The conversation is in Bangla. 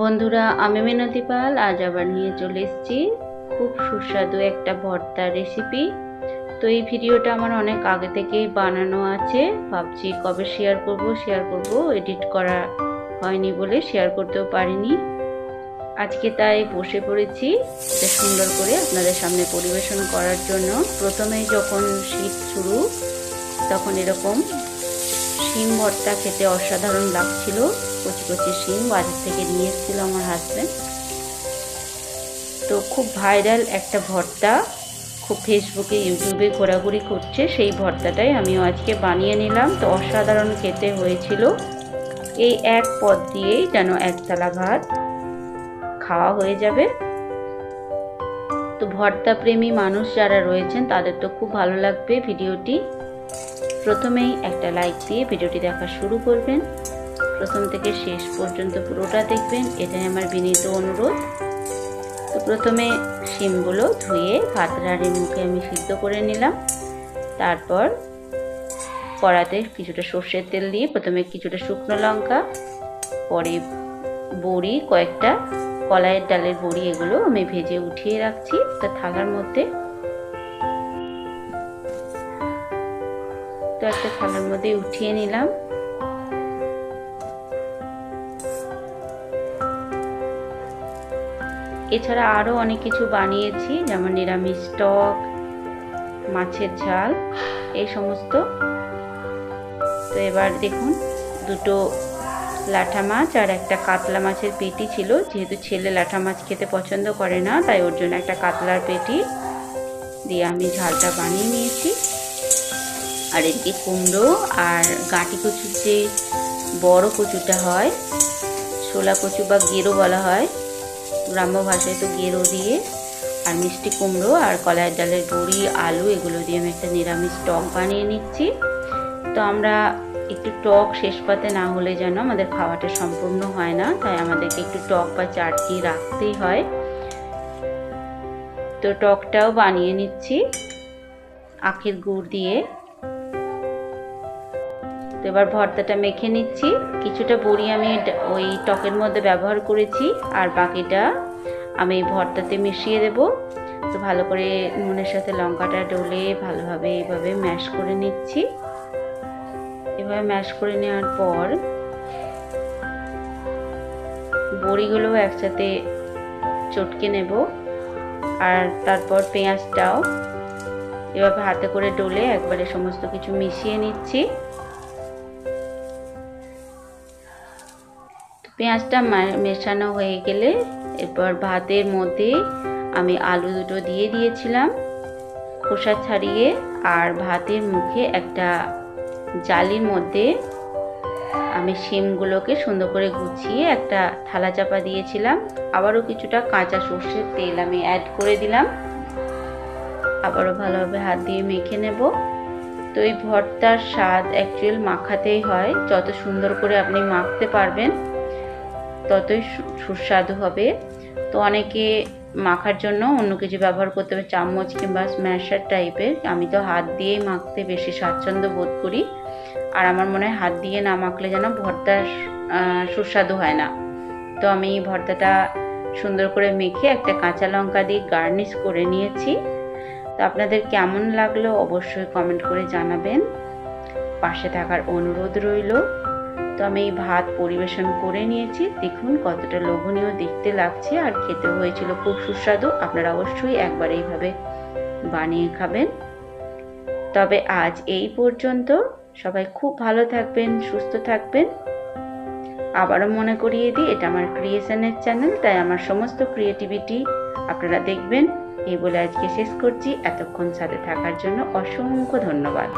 বন্ধুরা, আমি মিনতি পাল আজ আবার নিয়ে চলে এসেছি খুব সুস্বাদু একটা ভর্তা রেসিপি তো এই ভিডিওটা আমার অনেক আগে থেকেই বানানো আছে। ভাবছি কবে শেয়ার করব শেয়ার করব এডিট করা হয়নি বলে শেয়ার করতেও পারিনি। আজকে তাই বসে পড়েছি এটা সুন্দর করে আপনাদের সামনে পরিবেশন করার জন্য। প্রথমেই যখন শীত শুরু, তখন এরকম শিম ভর্তা খেতে অসাধারণ লাগছিল। কচি কচি শিম, বাজার থেকে নিয়ে এসেছিল আমার হাজব্যান্ড তো খুব ভাইরাল একটা ভর্তা, খুব ফেসবুকে ইউটিউবে ঘোরাঘুরি করছে, সেই ভর্তাটাই আমিও আজকে বানিয়ে নিলাম। তো অসাধারণ খেতে হয়েছিল। এই এক পদ দিয়েই যেন একতলা ভাত খাওয়া হয়ে যাবে। তো ভর্তা প্রেমী মানুষ যারা রয়েছেন, তাদের তো খুব ভালো লাগবে ভিডিওটি। প্রথমেই একটা লাইক দিয়ে ভিডিওটি দেখা শুরু করবেন। প্রথম থেকে শেষ পর্যন্ত পুরোটা দেখবেন, এটাই আমার বিনীত অনুরোধ। তো প্রথমে শিমগুলো ধুয়ে ভাত রাড়ির মুখে আমি সিদ্ধ করে নিলাম। তারপর কড়াতে কিছুটা সর্ষের তেল দিয়ে প্রথমে কিছুটা শুকনো লঙ্কা, পরে বড়ি, কয়েকটা কলাইয়ের ডালের বড়ি, এগুলো আমি ভেজে উঠিয়ে রাখছি। একটা থালার মধ্যে তো একটা থালার মধ্যে উঠিয়ে নিলাম। এছাড়া আরও অনেক কিছু বানিয়েছি, যেমন নিরামিষ টক, মাছের ঝাল, এই সমস্ত। তো এবার দেখুন, দুটো লাঠা মাছ আর একটা কাতলা মাছের পেটি ছিল। যেহেতু ছেলে লাঠা মাছ খেতে পছন্দ করে না, তাই ওর জন্য একটা কাতলার পেটি দিয়ে আমি ঝালটা বানিয়ে নিয়েছি। আর এদিকে কুমড়ো আর গাঁটি কচুর যে বড় কচুটা হয়, ছোলা কচু বা গেরো বলা হয় গ্রাম্য ভাষায় তো গেরো দিয়ে আর মিষ্টি কুমড়ো আর কলাইয়ের ডালের বড়ি, আলু, এগুলো দিয়ে আমি একটা নিরামিষ টক বানিয়ে নিচ্ছি। তো আমরা একটু টক শেষ পাতে না হলে যেন আমাদের খাওয়াটা সম্পূর্ণ হয় না, তাই আমাদেরকে একটু টক বা চাটনি রাখতেই হয়। তো টকটাও বানিয়ে নিচ্ছি, আখের গুড় দিয়ে। তো এবার ভর্তাটা মেখে নিচ্ছি। কিছুটা বড়ি আমি ওই টকের মধ্যে ব্যবহার করেছি আর বাকিটা আমি ভর্তাতে মিশিয়ে দেব। তো ভালো করে নুনের সাথে লঙ্কাটা ডলে ভালোভাবে এইভাবে ম্যাশ করে নিচ্ছি। এভাবে ম্যাশ করে নেওয়ার পর বড়িগুলো একসাথে চটকে নেব আর তারপর পেঁয়াজটাও এভাবে হাতে করে ডলে একবারে সমস্ত কিছু মিশিয়ে নিচ্ছি। পেঁয়াজটা মেশানো হয়ে গেলে এরপর ভাতের মধ্যে আমি আলু দুটো দিয়ে দিয়েছিলাম খোসা ছাড়িয়ে আর ভাতের মুখে একটা জালির মধ্যে আমি শিমগুলোকে সুন্দর করে গুছিয়ে একটা থালা চাপা দিয়েছিলাম। আবারও কিছুটা কাঁচা সর্ষের তেল আমি অ্যাড করে দিলাম। আবারও ভালোভাবে হাত দিয়ে মেখে নেব। তো এই ভর্তার স্বাদ অ্যাকচুয়াল মাখাতেই হয়। যত সুন্দর করে আপনি মাখতে পারবেন ততই সুস্বাদু হবে। তো অনেকে মাখার জন্য অন্য কিছু ব্যবহার করতে হবে, চামচ কিংবা স্ম্যাশার টাইপের আমি তো হাত দিয়েই মাখতে বেশি স্বাচ্ছন্দ্য বোধ করি। আর আমার মনে হয় হাত দিয়ে না মাখলে যেন ভর্তা সুস্বাদু হয় না। তো আমি ভর্তাটা সুন্দর করে মেখে একটা কাঁচা লঙ্কা দিয়ে গার্নিশ করে নিয়েছি। তো আপনাদের কেমন লাগল অবশ্যই কমেন্ট করে জানাবেন। পাশে থাকার অনুরোধ রইল। তো আমি এই ভাত পরিবেশন করে নিয়েছি। দেখুন কতটা লোভনীয় দেখতে লাগছে আর খেতে হয়েছিল খুব সুস্বাদু। আপনারা অবশ্যই একবার এইভাবে বানিয়ে খাবেন। তবে আজ এই পর্যন্ত। সবাই খুব ভালো থাকবেন, সুস্থ থাকবেন। আবারও মনে করিয়ে দিই, এটা আমার ক্রিয়েশনের চ্যানেল, তাই আমার সমস্ত ক্রিয়েটিভিটি আপনারা দেখবেন। এই বলে আজকে শেষ করছি। এতক্ষণ সাথে থাকার জন্য অসংখ্য ধন্যবাদ।